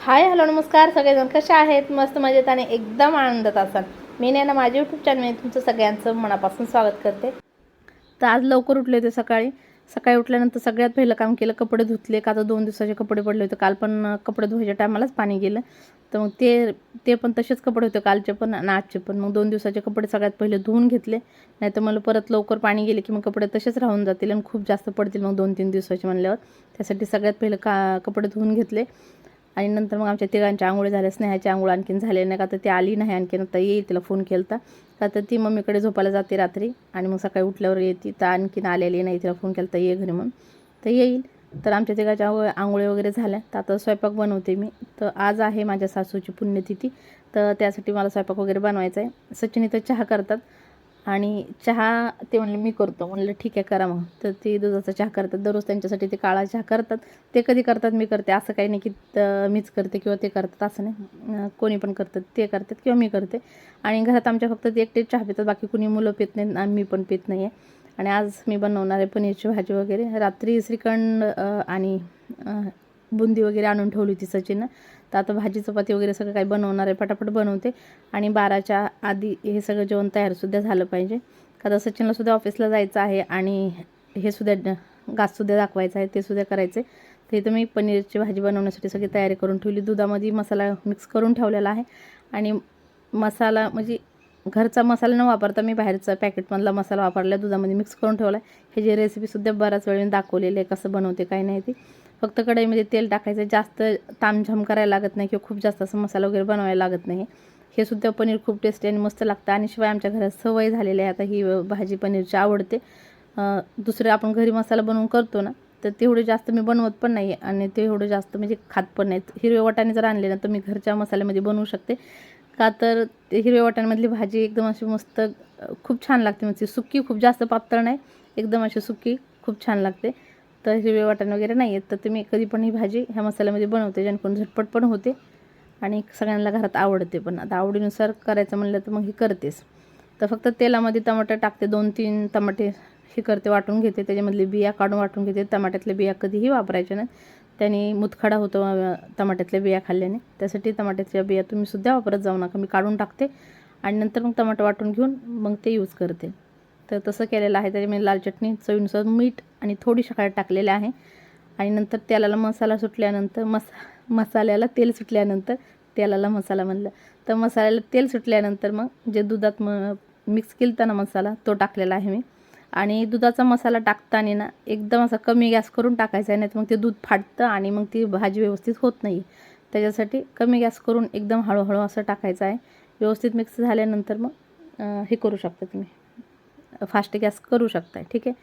Hi hello नमस्कार. सगळेजण कसे आहेत? मस्त मजेत आणि एकदम आनंदात असाल. मी नाही ना माझ्या यूट्यूब चॅनलमध्ये तुमचं सगळ्यांचं मनापासून स्वागत करते. तर आज लवकर उठले होते सकाळी. सकाळी उठल्यानंतर सगळ्यात पहिलं काम केलं कपडे धुतले. का तर दोन दिवसाचे कपडे पडले होते. काल पण कपडे धुवायच्या टायमालाच पाणी गेलं. तर मग ते ते पण तसेच कपडे होते कालचे पण आणि आजचे पण. मग दोन दिवसाचे कपडे सगळ्यात पहिले धुवून घेतले. नाही तर मला परत लवकर पाणी गेले की मग कपडे तसेच राहून जातील आणि खूप जास्त पडतील मग दोन तीन दिवसाचे म्हणल्यावर. त्यासाठी सगळ्यात पहिलं का कपडे धुवून घेतले. आणि नंतर मग आमच्या तिघांच्या आंघोळी झाल्या स्नेहाची आंघोळ आणखीन झाले. नाही का तर ती आली नाही आणखीन आता येईल तिला फोन केला का तर ती मम्मीकडे झोपायला जाते रात्री आणि मग सकाळी उठल्यावर येते तर आणखीन आलेली नाही तिला फोन केला तर ये घरी म्हणून. तर येईल. तर आमच्या तिघाच्या आंघोळी वगैरे झाल्या. तर आता स्वयंपाक बनवते मी. तर आज आहे माझ्या सासूची पुण्यतिथी. तर त्यासाठी मला स्वयंपाक वगैरे बनवायचा आहे सचिन इथं चहा करतात. आणि चहा ते म्हणले मी करतो. म्हणलं ठीक आहे करा मग. तर ते दुधाचा चहा करतात. दररोज त्यांच्यासाठी ते काळा चहा करतात. ते कधी करतात मी करते. असं काही नाही की त- मीच करते किंवा ते करतात. असं नाही. कोणी पण करतात ते करतात किंवा मी करते. आणि घरात आमच्या फक्त ते एकटेच चहा पितात. बाकी कुणी मुलं पित नाहीत आणि मी पण पित नाही आहे आणि आज मी बनवणार आहे पनीरची भाजी वगैरे. रात्री श्रीखंड आणि बुंदी वगैरे आणून ठेवली होती सचिननं. तर आता भाजी चपाती वगैरे सगळं काही बनवणार आहे. पटापट बनवते. आणि बाराच्या आधी हे सगळं जेवण तयारसुद्धा झालं पाहिजे. का सचिनला सुद्धा ऑफिसला जायचं आहे आणि हे सुद्धा घाससुद्धा दाखवायचं आहे ते सुद्धा करायचे तर इथं मी पनीरची भाजी बनवण्यासाठी सगळी तयारी करून ठेवली. दुधामध्ये मसाला मिक्स करून ठेवलेला आहे. आणि मसाला म्हणजे घरचा मसाला न वापरता मी बाहेरचा पॅकेटमधला मसाला वापरला. दुधामध्ये मिक्स करून ठेवला. आहे ह्याची रेसिपीसुद्धा बऱ्याच वेळेने दाखवलेली आहे कसं बनवते काय नाही ती. फक्त कढईमध्ये तेल टाकायचं जास्त तामझाम करायला लागत नाही किंवा खूप जास्त असं मसाला वगैरे बनवायला लागत नाही. हे सुद्धा पनीर खूप टेस्टी आणि मस्त लागतं. आणि शिवाय आमच्या घरात सवय झालेली आहे. आता ही भाजी पनीरची आवडते. दुसरं आपण घरी मसाला बनवून करतो ना तर तेवढे जास्त मी बनवत पण नाही आणि ते एवढं जास्त म्हणजे खात पण नाहीत हिरवे वाटाणे जर आणले ना तर मी घरच्या मसाल्यामध्ये बनवू शकते. का तर ते हिरव्या वाटाण्यामधली भाजी एकदम अशी मस्त खूप छान लागते. म्हणजे सुक्की खूप जास्त पातळ नाही एकदम अशी सुक्की खूप छान लागते. तर हिरवे वाटण वगैरे नाही आहेत तर तुम्ही कधी पण ही भाजी ह्या मसाल्यामध्ये बनवते जेणेकरून झटपट पण होते आणि सगळ्यांना घरात आवडते पण. आता आवडीनुसार करायचं म्हणलं तर मग ही करतेस. तर फक्त तेलामध्ये टमाटर टाकते दोन तीन टमाटे हे करते वाटून घेते. त्याच्यामधले बिया काढून वाटून घेते. टमाट्यातल्या बिया कधीही वापरायच्या नाही त्याने मुतखडा होतो टमाट्यातल्या बिया खाल्ल्याने. त्यासाठी टमाट्याच्या बिया तुम्ही सुद्धा वापरत जाऊ नका. मी काढून टाकते आणि नंतर मग टमाटर वाटून घेऊन मग ते यूज करते. तर तसं केलेलं आहे. त्याच्यामध्ये लाल चटणी चवीनुसार मीठ आणि थोडीशी हळद टाकलेले आहे. आणि नंतर तेलाला मसाला सुटल्यानंतर मस मसाल्याला तेल सुटल्यानंतर तेलाला मसाला म्हणलं. तर मसाल्याला तेल सुटल्यानंतर मग जे दुधात म मिक्स केलता ना मसाला तो टाकलेला आहे मी. आणि दुधाचा मसाला टाकताना ना एकदम असा कमी गॅस करून टाकायचा आहे नाही तर मग ते दूध फाटतं आणि मग ती भाजी व्यवस्थित होत नाही. त्याच्यासाठी कमी गॅस करून एकदम हळूहळू असं टाकायचं आहे. व्यवस्थित मिक्स झाल्यानंतर मग हे करू शकता तुम्ही. फास्ट गॅस करू शकताय ठीक आहे?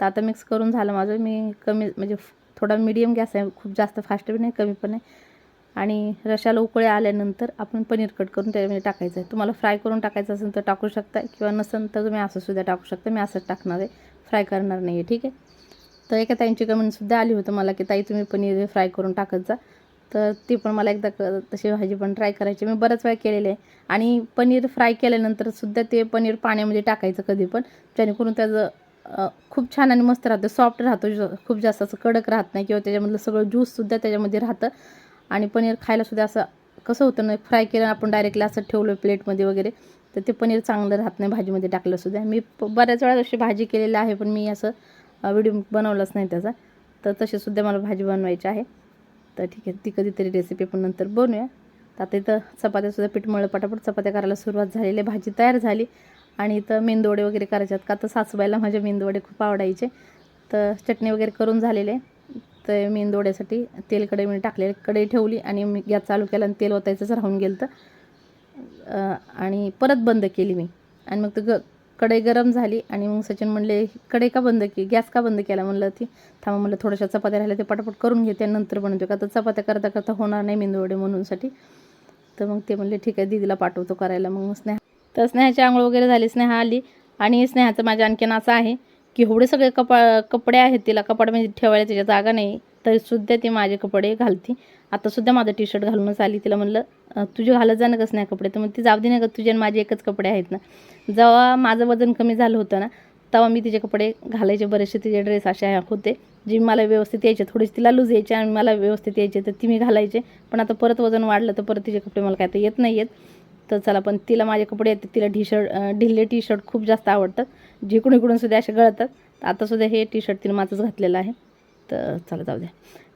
तर आता मिक्स करून झालं माझं. मी कमी म्हणजे थोडा मिडियम गॅस आहे खूप जास्त फास्ट पण नाही कमी पण आहे आणि रशाला उकळे आल्यानंतर आपण पनीर कट करून त्याच्यामध्ये टाकायचं आहे. तुम्हाला फ्राय करून टाकायचं असेल तर टाकू शकता किंवा नसेल तर तुम्ही असं सुद्धा टाकू शकता मी असंच टाकणार आहे. फ्राय करणार नाही आहे ठीक आहे? तर एका ताईंची कमेंटसुद्धा आली होतं मला की ताई तुम्ही पनीर फ्राय करून टाकत जा. तर ती पण मला एकदा क तशी भाजी पण ट्राय करायची. मी बऱ्याच वेळा केलेली आहे. आणि पनीर फ्राय केल्यानंतर सुद्धा ते पनीर पाण्यामध्ये टाकायचं कधी पण. जेणेकरून त्याचं खूप छान आणि मस्त राहतं. सॉफ्ट राहतो. खूप जास्त असं कडक राहत नाही किंवा त्याच्यामधलं सगळं ज्यूससुद्धा त्याच्यामध्ये राहतं. आणि पनीर खायलासुद्धा असं कसं होतं ना फ्राय केलं आपण डायरेक्टली असं ठेवलं प्लेटमध्ये वगैरे तर ते पनीर चांगलं राहत नाही भाजीमध्ये टाकलंसुद्धा मी बऱ्याच वेळा अशी भाजी केलेली आहे पण मी असं व्हिडिओ बनवलाच नाही त्याचा. तर तसेसुद्धा मला भाजी बनवायची आहे. तर ठीक आहे ती कधीतरी रेसिपी पण नंतर बनवूया. तर आता इथं चपात्यासुद्धा पीठ मळलं पटापट चपात्या करायला सुरुवात झालेली आहे भाजी तयार झाली. आणि इथं मेंदवडे वगैरे करायच्यात आहेत का? तर सासूबाईला माझे मेंदवडे खूप आवडायचे. तर चटणी वगैरे करून झालेले तर मेंदवड्यासाठी तेल मी टाकलेले कढई ठेवली आणि मी गॅस चालू केला आणि तेल ओतायचंच राहून गेलं तर आणि परत बंद केली मी. आणि मग ते ग कढई गरम झाली आणि मग सचिन म्हणले कढई का बंद की गॅस का बंद केला? म्हणलं ती. थांबा म्हणलं थोड्याशा चपात्या राहिल्या ते पटापट करून घेते नंतर बनवते. का तर चपात्या करता करता होणार नाही मेंदूवडे म्हणूनसाठी. तर मग ते म्हणले ठीक आहे दीदीला पाठवतो करायला. मग स्नेहा तर स्नेहाची आंघोळ वगैरे झाली. स्नेहा आली आणि स्नेहाचं माझ्या आणखीन असं आहे की एवढे सगळे कपा कपडे आहेत तिला. कपाडमध्ये म्हणजे ठेवायला त्याच्या जागा नाही तरीसुद्धा ती माझे कपडे घालती. आतासुद्धा माझं टी शर्ट घालूनच आली. तिला म्हणलं तुझे घालत जाणं कसं नाही कपडे? तर मग ती जाऊ दे नाही का तुझे आणि माझे एकच कपडे आहेत ना. जेव्हा माझं वजन कमी झालं होतं ना तेव्हा मी तिचे कपडे घालायचे बरेचसे तिचे ड्रेस असे होते जी मला व्यवस्थित यायचे. थोडीशी तिला लूज यायचे आणि मला व्यवस्थित यायचे तर ती मी घालायचे. पण आता परत वजन वाढलं तर परत तिचे कपडे मला काय तर येत नाही आहेत तर चला पण तिला माझे कपडे येते तिला टी शर्ट ढिल्ले टी शर्ट खूप जास्त आवडतात. जिकडून इकडून सुद्धा असे गळतात. आता सुद्धा हे टी शर्ट तिने माझंच घातलेलं आहे. तर चला जाऊ द्या.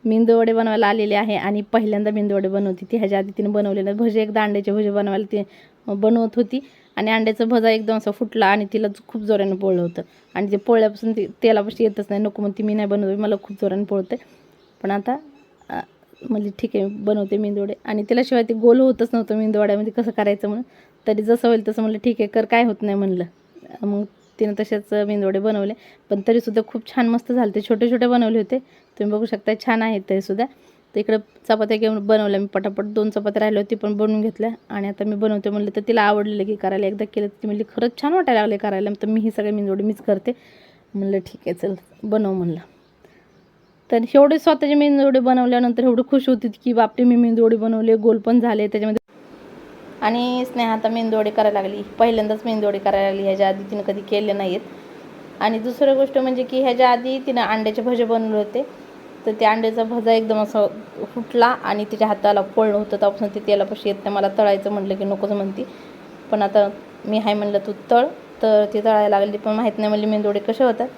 मेंदूवडे बनवायला आलेले आहे आणि पहिल्यांदा मेंदूवडे बनवती ती ह्याच्या आधी तिने बनवलेले भजे एकदा अंड्याचे भजे बनवायला ती बनवत होती. आणि अंड्याचं भजा एकदम असं फुटला आणि तिला खूप जोराने पोळलं होतं. आणि ते पोळल्यापासून ती तेलापाशी येतच नाही. नको म्हणते मी नाही बनवते मला खूप जोराने पोळते. पण आता म्हणजे ठीक आहे बनवते मेंदूवडे. आणि तिला ते गोल होतच नव्हतं मेंदूवड्यामध्ये कसं करायचं म्हणून. तरी जसं होईल तसं म्हणलं ठीक आहे कर काय होत नाही म्हणलं. मग तिनं तसेच मेंदवडे बनवले. पण तरीसुद्धा खूप छान मस्त झाले. ते छोटे छोटे बनवले होते. तुम्ही बघू शकता छान आहेत तरीसुद्धा. तर इकडं चपात्या घेऊन बनवल्या. मी पटापट दोन चपात्या राहिल्या होती पण बनवून घेतल्या. आणि आता मी बनवते म्हणलं तर तिला आवडलेलं की करायला. एकदा केलं ती म्हणली खरंच छान वाटायला लागले करायला. तर मी ही सगळे मेंदवडे मीच करते. म्हणलं ठीक आहे चल बनव म्हणलं. तर एवढे स्वतःचे मेंदवडे बनवल्यानंतर एवढं खुश होती की बापरे मी मेंदवडे बनवले गोल पण झाले. त्याच्यामध्ये आणि स्नेहा आता मेंदवडे करायला लागली. पहिल्यांदाच मेंदवडे करायला लागली. ह्याच्या आधी तिनं कधी केले नाहीत आणि दुसरं गोष्ट म्हणजे की ह्याच्या आधी तिनं अंड्याचे भजे बनवले होते. तर त्या अंड्याचा भजा एकदम असं फुटला आणि तिच्या हाताला पळलं होतं. त्यापासून ते तेलापाशी येत नाही. मला तळायचं म्हटलं की नकोच म्हणती. पण आता मी हाय म्हणलं तू तळ. तर ती तळायला लागली. पण माहीत नाही म्हणली मेंदोडे कसे होतात.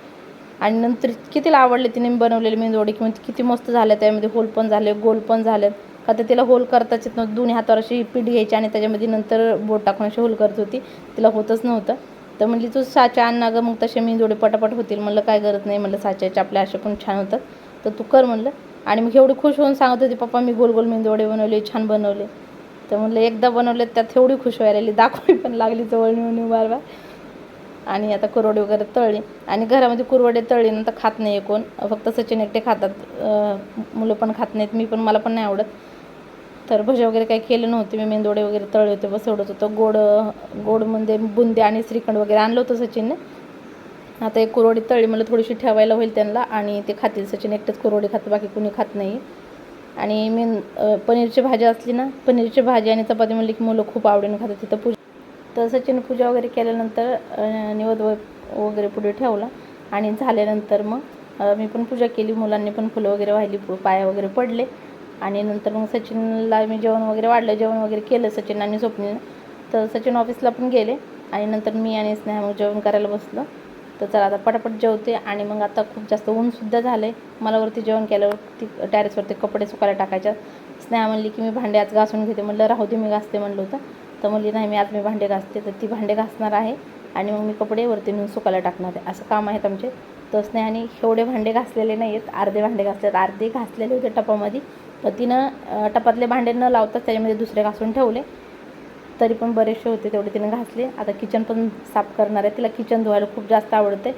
आणि नंतर कितीला आवडले तिने मी बनवलेले मेंदोडे किंवा किती मस्त झाले. त्यामध्ये होल पण झाले गोल पण झालेत. का तर तिला होल करताच येत नव्हतं. दोन्ही हातावर अशी पीठ घ्यायची आणि त्याच्यामध्ये नंतर बोट टाकून अशी होल करत होती. तिला होतच नव्हतं. तर म्हणली तू साच्या आण ना गं मग तसे मेंदवडे पटापट होतील. म्हणलं काय गरज नाही. म्हणलं साच्याचे आपले असे पण छान होतात. तर तू कर म्हणलं. आणि मग एवढी खुश होऊन सांगत होती पप्पा मी गोल गोल मेंदोडे बनवले छान बनवले. तर म्हणलं एकदा बनवले त्यात एवढी खुश व्हायला लागली दाखवावी पण लागली जवळ नेऊन बार बार आणि आता कुरवडे वगैरे तळली. आणि घरामध्ये कुरवडे तळली नंतर खात नाही कोण. फक्त सचिन एकटे खातात. मुलं पण खात नाहीत मी पण मला पण नाही आवडत. तर भजे वगैरे काही केलं नव्हते. मी मेंदोडे वगैरे तळले होते बसवडत होतं. गोड गोडमध्ये बुंदे आणि श्रीखंड वगैरे आणलं होतं सचिनने. आता एक कुरवडी तळी मला थोडीशी ठेवायला होईल त्यांना आणि ते खातील. सचिन एकटेच कुरवडी खातं बाकी कुणी खात नाही. आणि मेन पनीरची भाजी असली ना पनीरची भाजी आणि चपाती म्हणली की मुलं खूप आवडीने खातात तिथं पूजा. तर सचिन पूजा वगैरे केल्यानंतर निवद वगैरे पुढे ठेवला. आणि झाल्यानंतर मग मी पण पूजा केली. मुलांनी पण फुलं वगैरे वाहिली पु- पाया वगैरे पडले. आणि नंतर मग सचिनला मी जेवण वगैरे वाढलं जेवण वगैरे केलं सचिन आणि स्वप्नीनं तर सचिन ऑफिसला पण गेले आणि नंतर मी आणि स्नेहा मग जेवण करायला बसलो. तर चला आता पटापट जेवते आणि मग आता खूप जास्त ऊनसुद्धा झालं आहे मला वरती जेवण केल्यावरती टॅरेसवरती कपडे सुकायला टाकायच्या स्नेहा म्हणली की मी भांडे आज घासून घेते. म्हणलं राहू दे मी घासते म्हणलं होतं. तर म्हणली नाही मी आज मी भांडे घासते. तर ती भांडे घासणार आहे आणि मग मी कपडे वरती नेऊन सुकायला टाकणार आहे. असं काम आहेत आमचे. तर स्नेहाने एवढे भांडे घासलेले नाही आहेत अर्धे भांडे घासलेत. अर्धे घासलेले होते टपामध्ये. तर तिनं टपातले भांडे न लावताच त्याच्यामध्ये दुसरे घासून ठेवले. तरी पण बरेचसे होते तेवढे तिनं घासले. आता किचन पण साफ करणार आहे. तिला किचन धुवायला खूप जास्त आवडते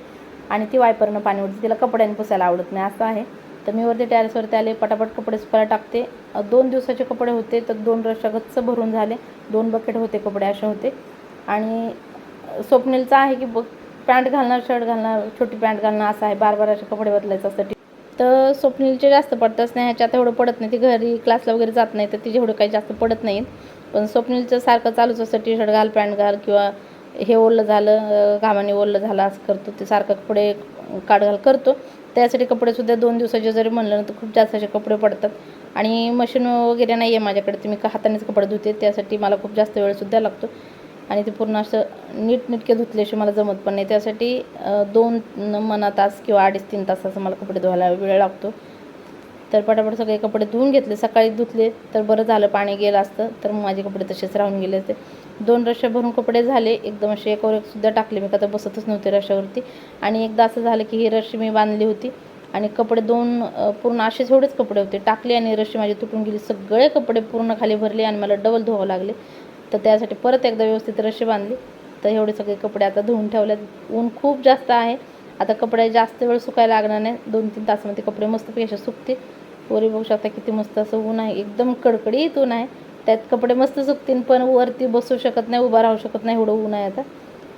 आणि ती वायपरनं पाणी उडते तिला कपड्याने पुसायला आवडत नाही. असं आहे. तर मी वरती टॅरेसवरती आले. पटापट कपडे सुकायला टाकते. दोन दिवसाचे कपडे होते. तर दोन रश्या गच्च भरून झाले. दोन बकेट होते कपडे असे होते. आणि स्वप्नेलचं आहे की बघ पॅन्ट घालणार शर्ट घालणार छोटी पॅन्ट घालणार असं आहे. बार बार असे कपडे बदलायचं असतं. तर स्वप्नीलचे जास्त पडतात नाही तेवढं एवढं पडत नाही. ती घरी क्लासला वगैरे जात नाही तर तिचे एवढं काही जास्त पडत नाहीत. पण स्वप्नीलचं सारखं चालूच असतं टी शर्ट घाल पॅन्ट घाल किंवा हे ओलं झालं घामाने ओलं झालं असं करतो. ते सारखं कपडे काढ घाल करतो. त्यासाठी कपडेसुद्धा दोन दिवसाचे जरी म्हणलं ना तर खूप जास्त असे कपडे पडतात. आणि मशीन वगैरे नाही आहे माझ्याकडे तर मी का हातानेच कपडे धुते. त्यासाठी मला खूप जास्त वेळसुद्धा लागतो. आणि ते पूर्ण असं नीट नीटके धुतल्याशिवाय मला जमत पण नाही. त्यासाठी दोन मना तास किंवा अडीच तीन तासाचा मला कपडे धुवायला वेळ लागतो. तर पटापट सगळे कपडे धुवून घेतले. सकाळी धुतले तर बरं झालं पाणी गेलं असतं. तर मग माझे कपडे तसेच राहून गेले असते दोन रश्या भरून कपडे झाले. एकदम असे एकावर एक सुद्धा टाकले. मी का तर बसतच नव्हते रश्यावरती. आणि एकदा असं झालं की ही रशी मी बांधली होती. आणि कपडे दोन पूर्ण असेच एवढेच कपडे होते. टाकले आणि रशी माझी तुटून गेली. सगळे कपडे पूर्ण खाली भरले आणि मला डबल धुवावं लागले. तर त्यासाठी परत एकदा व्यवस्थित रशी बांधली. तर एवढे सगळे कपडे आता धुवून ठेवल्यात ऊन खूप जास्त आहे. आता कपडे जास्त वेळ सुकायला लागणार नाही. दोन तीन तासामध्ये कपडे मस्तपैकी असे सुकते वरी बघू शकता किती मस्त असं ऊन आहे. एकदम कडकडीत ऊन आहे. त्यात कपडे मस्त सुकतील पण वरती बसू शकत नाही उभा राहू शकत नाही एवढं ऊन आहे आता.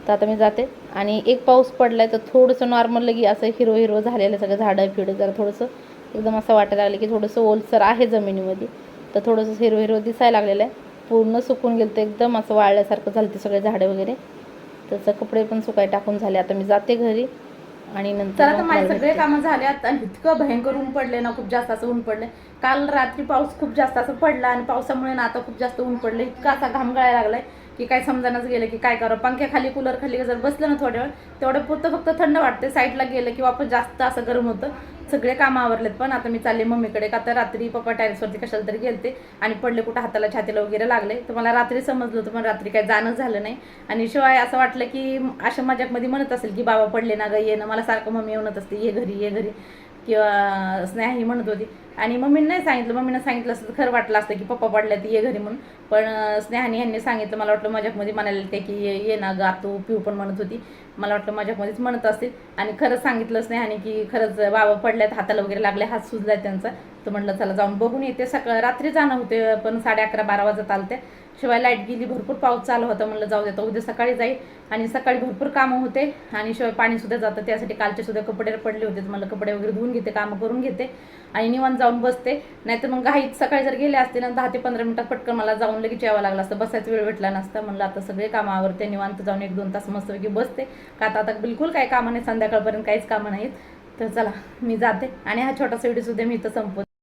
तर आता मी जाते. आणि एक पाऊस पडला आहे तर थोडंसं नॉर्मल लगी असं हिरो हिरो झालेलं सगळं झाडं फिडं जरा थोडंसं एकदम असं वाटायला लागलं की थोडंसं ओलसर आहे जमिनीमध्ये. तर थोडंसं हिरो हिरो दिसायला लागलेलं आहे. पूर्ण सुकून गेलं तर एकदम असं वाळल्यासारखं झालं ते सगळे झाडं वगैरे. त्याचं कपडे पण सुकाय टाकून झाले. आता मी जाते घरी आणि नंतर मग माझे सगळे. कामं झाल्यात आणि इतकं भयंकर ऊन पडले ना खूप जास्त असं ऊन पडले काल रात्री पाऊस खूप जास्त असं पडला आणि पावसामुळे ना आता खूप जास्त ऊन पडलं इतका असा घाम गळायला लागलाय की काय समजानच गेलं की काय करावं. पंख्याखाली कूलर खाली जर बसलं ना थोड्या वेळ तेवढं पुरतं फक्त थंड वाटते साईडला गेलं की वापस जास्त असं गरम होतं. सगळे कामं आवरलेत पण. आता मी चालले मम्मीकडे का तर रात्री पप्पा टॅरेसवरती कशाला तरी गेलते आणि पडले कुठं हाताला छातीला वगैरे लागले. तर मला रात्री समजलं होतं पण रात्री काही जाणं झालं नाही. आणि शिवाय असं वाटलं की अशा मजाकमध्ये म्हणत असेल की बाबा पडले ना ग ये ना मला सारखं मम्मी म्हणत असते ये घरी ये घरी. किंवा स्नेही म्हणत होती. आणि मम्मीने नाही सांगितलं. मम्मीनं सांगितलं असतं खरं वाटलं असतं की पप्पा पडल्या ती ये घरी म्हणून. पण स्नेहानी स्नेहाने यांनी सांगितलं मला वाटलं माझ्यामध्ये म्हणायला ते की ये ना गा तू पिऊ पण म्हणत होती. मला वाटलं माझ्यामध्येच म्हणत असतील. आणि खरंच सांगितलं स्नेहाने की खरंच बाबा पडल्यात हाताला वगैरे लागले हात सुजलाय त्यांचा. तर म्हटलं चला जाऊन बघून येते. सकाळ रात्री जाणं होते पण साडे अकरा बारा वाजत आलते. शिवाय लाइट गेली भरपूर पाऊस चालू होता म्हणलं जाऊ देतो उद्या सकाळी जाईल. आणि सकाळी भरपूर कामं होते आणि शिवाय पाणीसुद्धा जातं त्यासाठी कालचे सुद्धा कपडे पडले होते. मला म्हणलं कपडे वगैरे धुवून घेते कामं करून घेते. आणि निवांत जाऊन बसते. नाहीतर मग घाईत सकाळी जर गेले असते ना दहा ते पंधरा मिनिटात पटकन मला जाऊन लगेच यावं लागलं असतं. बसायचा वेळ भेटला नसता. म्हणलं आता सगळे कामं निवांत जाऊन एक दोन तास मस्तपैकी बसते. का आता आता बिलकुल काही कामं नाही संध्याकाळपर्यंत काहीच कामं नाहीत. तर चला मी जाते. आणि हा छोटासा व्हिडिओ सुद्धा मी इथं संपवते.